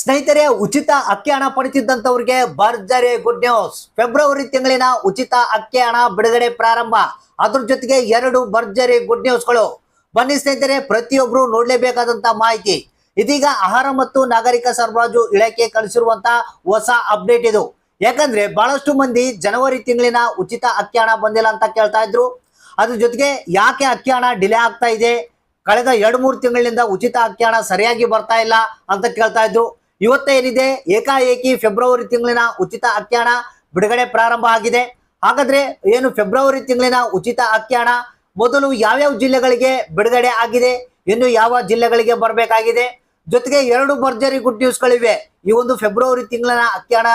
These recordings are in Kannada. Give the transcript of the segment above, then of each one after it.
ಸ್ನೇಹಿತರೆ, ಉಚಿತ ಅಕ್ಕಿ ಹಣ ಪಡಿತಿದ್ದಂತವ್ರಿಗೆ ಭರ್ಜರಿ ಗುಡ್ ನ್ಯೂಸ್ ಫೆಬ್ರವರಿ ತಿಂಗಳಿನ ಉಚಿತ ಅಕ್ಕಿ ಹಣ ಬಿಡುಗಡೆ ಪ್ರಾರಂಭ. ಅದ್ರ ಜೊತೆಗೆ ಎರಡು ಭರ್ಜರಿ ಗುಡ್ ನ್ಯೂಸ್ಗಳು ಬನ್ನಿ ಸ್ನೇಹಿತರೆ, ಪ್ರತಿಯೊಬ್ರು ನೋಡ್ಲೇಬೇಕಾದಂತ ಮಾಹಿತಿ. ಇದೀಗ ಆಹಾರ ಮತ್ತು ನಾಗರಿಕ ಸರಬರಾಜು ಇಲಾಖೆ ಕಳಿಸಿರುವಂತ ಹೊಸ ಅಪ್ಡೇಟ್ ಇದು. ಯಾಕಂದ್ರೆ ಬಹಳಷ್ಟು ಮಂದಿ ಜನವರಿ ತಿಂಗಳಿನ ಉಚಿತ ಅಕ್ಕಿ ಹಣ ಬಂದಿಲ್ಲ ಅಂತ ಕೇಳ್ತಾ ಇದ್ರು. ಅದ್ರ ಜೊತೆಗೆ ಯಾಕೆ ಅಕ್ಕಿ ಹಣ ಡಿಲೇ ಆಗ್ತಾ ಇದೆ? ಕಳೆದ ಎರಡು ಮೂರು ತಿಂಗಳಿಂದ ಉಚಿತ ಅಕ್ಕಿ ಹಣ ಸರಿಯಾಗಿ ಬರ್ತಾ ಇಲ್ಲ ಅಂತ ಕೇಳ್ತಾ ಇದ್ರು. ಇವತ್ತ ಏನಿದೆ ಏಕಾಏಕಿ ಫೆಬ್ರವರಿ ತಿಂಗಳಿನ ಉಚಿತ ಹಣ ಬಿಡುಗಡೆ ಪ್ರಾರಂಭ ಆಗಿದೆ. ಹಾಗಾದ್ರೆ ಏನು ಫೆಬ್ರವರಿ ತಿಂಗಳಿನ ಉಚಿತ ಹಣ ಮೊದಲು ಯಾವ್ಯಾವ ಜಿಲ್ಲೆಗಳಿಗೆ ಬಿಡುಗಡೆ ಆಗಿದೆ? ಇನ್ನು ಯಾವ ಜಿಲ್ಲೆಗಳಿಗೆ ಬರಬೇಕಾಗಿದೆ? ಜೊತೆಗೆ ಎರಡು ಭರ್ಜರಿ ಗುಡ್ ನ್ಯೂಸ್ಗಳಿವೆ. ಈ ಒಂದು ಫೆಬ್ರವರಿ ತಿಂಗಳಿನ ಹಣ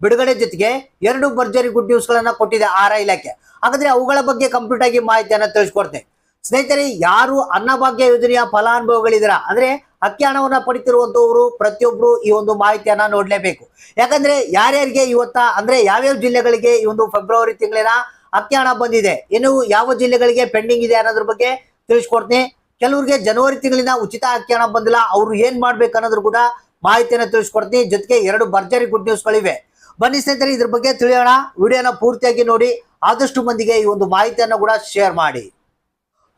ಬಿಡುಗಡೆ ಜೊತೆಗೆ ಎರಡು ಭರ್ಜರಿ ಗುಡ್ ನ್ಯೂಸ್ಗಳನ್ನ ಕೊಟ್ಟಿದೆ ಆಹಾರ ಇಲಾಖೆ. ಹಾಗಾದ್ರೆ ಅವುಗಳ ಬಗ್ಗೆ ಕಂಪ್ಲೀಟ್ ಆಗಿ ಮಾಹಿತಿಯನ್ನು ತಿಳಿಸ್ಕೊಡ್ತೇನೆ ಸ್ನೇಹಿತರೆ, ಯಾರು ಅನ್ನಭಾಗ್ಯ ಯೋಜನೆಯ ಫಲಾನುಭವಿಗಳಿದ್ದೀರಾ? ಅಂದ್ರೆ ಅಕ್ಕಿ ಹಣವನ್ನ ಪಡಿತಿರುವಂತವರು ಪ್ರತಿಯೊಬ್ರು ಈ ಒಂದು ಮಾಹಿತಿಯನ್ನ ನೋಡ್ಲೇಬೇಕು. ಯಾಕಂದ್ರೆ ಯಾರ್ಯಾರಿಗೆ ಇವತ್ತ, ಅಂದ್ರೆ ಯಾವ್ಯಾವ ಜಿಲ್ಲೆಗಳಿಗೆ ಈ ಒಂದು ಫೆಬ್ರವರಿ ತಿಂಗಳಿನ ಅಕ್ಕಿ ಹಣ ಬಂದಿದೆ, ಇನ್ನು ಯಾವ ಜಿಲ್ಲೆಗಳಿಗೆ ಪೆಂಡಿಂಗ್ ಇದೆ ಅನ್ನೋದ್ರ ಬಗ್ಗೆ ತಿಳಿಸ್ಕೊಡ್ತೀನಿ. ಕೆಲವರಿಗೆ ಜನವರಿ ತಿಂಗಳಿನ ಉಚಿತ ಅಕ್ಕಿ ಹಣ ಬಂದಿಲ್ಲ, ಅವ್ರು ಏನ್ ಮಾಡ್ಬೇಕು ಅನ್ನೋದ್ರ ಕೂಡ ಮಾಹಿತಿಯನ್ನು ತಿಳಿಸ್ಕೊಡ್ತೀನಿ. ಜೊತೆಗೆ ಎರಡು ಭರ್ಜರಿ ಗುಡ್ ನ್ಯೂಸ್ಗಳಿವೆ ಬನ್ನಿ ಸ್ನೇಹಿತರೆ, ಇದ್ರ ಬಗ್ಗೆ ತಿಳಿಯೋಣ. ವಿಡಿಯೋನ ಪೂರ್ತಿಯಾಗಿ ನೋಡಿ, ಆದಷ್ಟು ಮಂದಿಗೆ ಈ ಒಂದು ಮಾಹಿತಿಯನ್ನು ಕೂಡ ಶೇರ್ ಮಾಡಿ.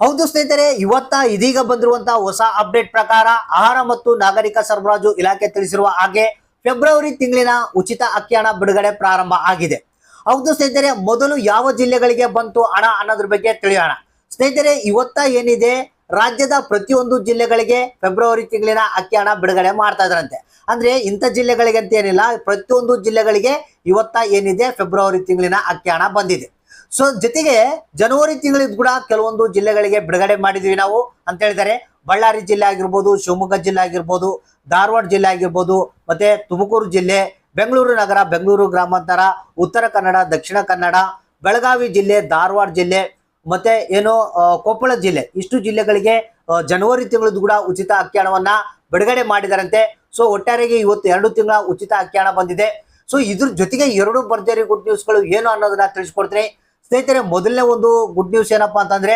ಹೌದು ಸ್ನೇಹಿತರೆ, ಇವತ್ತ ಇದೀಗ ಬಂದಿರುವಂತಹ ಹೊಸ ಅಪ್ಡೇಟ್ ಪ್ರಕಾರ ಆಹಾರ ಮತ್ತು ನಾಗರಿಕ ಸರಬರಾಜು ಇಲಾಖೆ ತಿಳಿಸಿರುವ ಹಾಗೆ ಫೆಬ್ರವರಿ ತಿಂಗಳಿನ ಉಚಿತ ಅಕ್ಕಿ ಹಣ ಬಿಡುಗಡೆ ಪ್ರಾರಂಭ ಆಗಿದೆ. ಹೌದು ಸ್ನೇಹಿತರೆ, ಮೊದಲು ಯಾವ ಜಿಲ್ಲೆಗಳಿಗೆ ಬಂತು ಹಣ ಅನ್ನೋದ್ರ ಬಗ್ಗೆ ತಿಳಿಯೋಣ. ಸ್ನೇಹಿತರೆ, ಇವತ್ತ ಏನಿದೆ? ರಾಜ್ಯದ ಪ್ರತಿಯೊಂದು ಜಿಲ್ಲೆಗಳಿಗೆ ಫೆಬ್ರವರಿ ತಿಂಗಳಿನ ಅಕ್ಕಿ ಹಣ ಬಿಡುಗಡೆ ಮಾಡ್ತಾ ಇದ್ರಂತೆ ಅಂದ್ರೆ ಇಂಥ ಜಿಲ್ಲೆಗಳಿಗೆ ಅಂತ ಏನಿಲ್ಲ ಪ್ರತಿಯೊಂದು ಜಿಲ್ಲೆಗಳಿಗೆ ಇವತ್ತ ಏನಿದೆ? ಫೆಬ್ರವರಿ ತಿಂಗಳಿನ ಅಕ್ಕಿ ಬಂದಿದೆ. ಸೊ ಜೊತೆಗೆ ಜನವರಿ ತಿಂಗಳಿದ್ ಕೂಡ ಕೆಲವೊಂದು ಜಿಲ್ಲೆಗಳಿಗೆ ಬಿಡುಗಡೆ ಮಾಡಿದ್ವಿ ನಾವು ಅಂತ ಹೇಳಿದರೆ ಬಳ್ಳಾರಿ ಜಿಲ್ಲೆ ಆಗಿರ್ಬೋದು, ಶಿವಮೊಗ್ಗ ಜಿಲ್ಲೆ ಆಗಿರ್ಬೋದು, ಧಾರವಾಡ ಜಿಲ್ಲೆ ಆಗಿರ್ಬೋದು, ಮತ್ತೆ ತುಮಕೂರು ಜಿಲ್ಲೆ, ಬೆಂಗಳೂರು ನಗರ, ಬೆಂಗಳೂರು ಗ್ರಾಮಾಂತರ, ಉತ್ತರ ಕನ್ನಡ, ದಕ್ಷಿಣ ಕನ್ನಡ, ಬೆಳಗಾವಿ ಜಿಲ್ಲೆ, ಧಾರವಾಡ ಜಿಲ್ಲೆ, ಮತ್ತೆ ಏನು ಕೊಪ್ಪಳ ಜಿಲ್ಲೆ, ಇಷ್ಟು ಜಿಲ್ಲೆಗಳಿಗೆ ಜನವರಿ ತಿಂಗಳದ್ದು ಕೂಡ ಉಚಿತ ಅಕ್ಕಿ ಹಣವನ್ನ ಬಿಡುಗಡೆ ಮಾಡಿದಾರಂತೆ. ಸೊ ಒಟ್ಟಾರೆಗೆ ಇವತ್ತು ಎರಡು ತಿಂಗಳ ಉಚಿತ ಅಕ್ಕಿ ಬಂದಿದೆ. ಸೊ ಇದ್ರ ಜೊತೆಗೆ ಎರಡು ಭರ್ಜರಿ ಗುಡ್ ನ್ಯೂಸ್ಗಳು ಏನು ಅನ್ನೋದನ್ನ ತಿಳಿಸ್ಕೊಡ್ತೀನಿ. ಸ್ನೇಹಿತರೆ, ಮೊದಲನೇ ಒಂದು ಗುಡ್ ನ್ಯೂಸ್ ಏನಪ್ಪಾ ಅಂತಂದ್ರೆ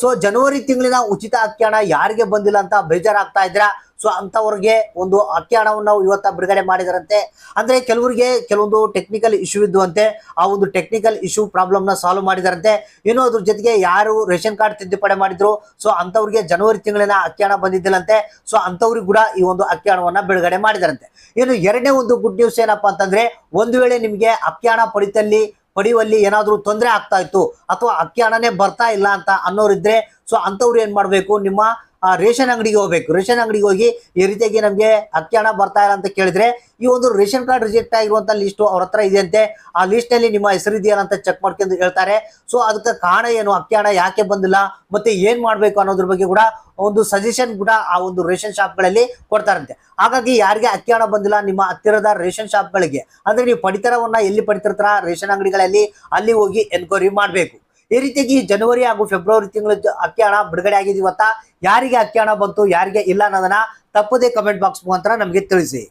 ಸೊ ಜನವರಿ ತಿಂಗಳಿನ ಉಚಿತ ಅಕ್ಕಿ ಹಣ ಯಾರಿಗೆ ಬಂದಿಲ್ಲ ಅಂತ ಬೇಜಾರಾಗ್ತಾ ಇದ್ರ ಸೊ ಅಂತವ್ರಿಗೆ ಒಂದು ಅಕ್ಕಿ ಹಣವನ್ನು ಇವತ್ತ ಬಿಡುಗಡೆ ಮಾಡಿದರಂತೆ. ಅಂದ್ರೆ ಕೆಲವರಿಗೆ ಕೆಲವೊಂದು ಟೆಕ್ನಿಕಲ್ ಇಶ್ಯೂ ಇದ್ದುವಂತೆ, ಆ ಒಂದು ಟೆಕ್ನಿಕಲ್ ಇಶ್ಯೂ ಪ್ರಾಬ್ಲಮ್ನ ಸಾಲ್ವ್ ಮಾಡಿದಾರಂತೆ. ಇನ್ನು ಅದ್ರ ಜೊತೆಗೆ ಯಾರು ರೇಷನ್ ಕಾರ್ಡ್ ತಿದ್ದುಪಡಿ ಮಾಡಿದ್ರು ಸೊ ಅಂತವ್ರಿಗೆ ಜನವರಿ ತಿಂಗಳಿನ ಅಕ್ಕಿ ಹಣ ಬಂದಿದ್ದಿಲ್ಲಂತೆ ಸೊ ಅಂತವ್ರಿಗೆ ಕೂಡ ಈ ಒಂದು ಅಕ್ಕಿ ಬಿಡುಗಡೆ ಮಾಡಿದಾರಂತೆ. ಇನ್ನು ಎರಡನೇ ಒಂದು ಗುಡ್ ನ್ಯೂಸ್ ಏನಪ್ಪಾ ಅಂತಂದ್ರೆ, ಒಂದು ವೇಳೆ ನಿಮಗೆ ಅಕ್ಕಿ ಹಣ ಪಡಿತಲ್ಲಿ ಪಡೆಯುವಲ್ಲಿ ಏನಾದರೂ ತೊಂದರೆ ಆಗ್ತಾ ಇತ್ತು ಅಥವಾ ಅಕ್ಕಿ ಹಣನೇ ಬರ್ತಾ ಇಲ್ಲ ಅಂತ ಅನ್ನೋರಿದ್ರೆ ಸೊ ಅಂಥವ್ರು ಏನು ಮಾಡಬೇಕು? ನಿಮ್ಮ ಆ, ರೇಷನ್ ಅಂಗಡಿಗೆ ಹೋಗ್ಬೇಕು. ರೇಷನ್ ಅಂಗಡಿಗೆ ಹೋಗಿ ಈ ರೀತಿಯಾಗಿ ನಮಗೆ ಅಕ್ಕಿ ಹಣ ಬರ್ತಾ ಇಲ್ಲ ಅಂತ ಕೇಳಿದ್ರೆ ಈ ಒಂದು ರೇಷನ್ ಕಾರ್ಡ್ ರಿಜೆಕ್ಟ್ ಆಗಿರುವಂತ ಲಿಸ್ಟ್ ಅವ್ರ ಹತ್ರ ಇದೆಯಂತೆ. ಆ ಲಿಸ್ಟ್ನಲ್ಲಿ ನಿಮ್ಮ ಹೆಸರು ಇದೆಯಲ್ಲ ಅಂತ ಚೆಕ್ ಮಾಡ್ಕೊಂಡು ಹೇಳ್ತಾರೆ. ಸೊ ಅದಕ್ಕೆ ಕಾರಣ ಏನು? ಅಕ್ಕಿ ಹಣ ಯಾಕೆ ಬಂದಿಲ್ಲ? ಮತ್ತೆ ಏನ್ ಮಾಡ್ಬೇಕು ಅನ್ನೋದ್ರ ಬಗ್ಗೆ ಕೂಡ ಒಂದು ಸಜೆಷನ್ ಕೂಡ ಆ ಒಂದು ರೇಷನ್ ಶಾಪ್ಗಳಲ್ಲಿ ಕೊಡ್ತಾರಂತೆ. ಹಾಗಾಗಿ ಯಾರಿಗೆ ಅಕ್ಕಿ ಹಣ ಬಂದಿಲ್ಲ ನಿಮ್ಮ ಹತ್ತಿರದ ರೇಷನ್ ಶಾಪ್ಗಳಿಗೆ ಅಂದ್ರೆ ನೀವು ಪಡಿತರವನ್ನ ಎಲ್ಲಿ ಪಡಿತಿರ್ತಾರ? ರೇಷನ್ ಅಂಗಡಿಗಳಲ್ಲಿ ಅಲ್ಲಿ ಹೋಗಿ ಎನ್ಕ್ವೈರಿ ಮಾಡಬೇಕು. ಈ ರೀತಿಯಾಗಿ ಜನವರಿ ಹಾಗೂ ಫೆಬ್ರವರಿ ತಿಂಗಳ ಅಕ್ಕಿ ಹಣ ಬಿಡುಗಡೆ ಆಗಿದೆ ಇವತ್ತ? ಯಾರಿಗೆ ಅಕ್ಕಿ ಹಣ ಬಂತು? ಯಾರಿಗೆ ಇಲ್ಲ ಅನ್ನೋದನ್ನ ತಪ್ಪದೇ ಕಮೆಂಟ್ ಬಾಕ್ಸ್ ಮುಖಾಂತರ ನಮಗೆ ತಿಳಿಸಿ.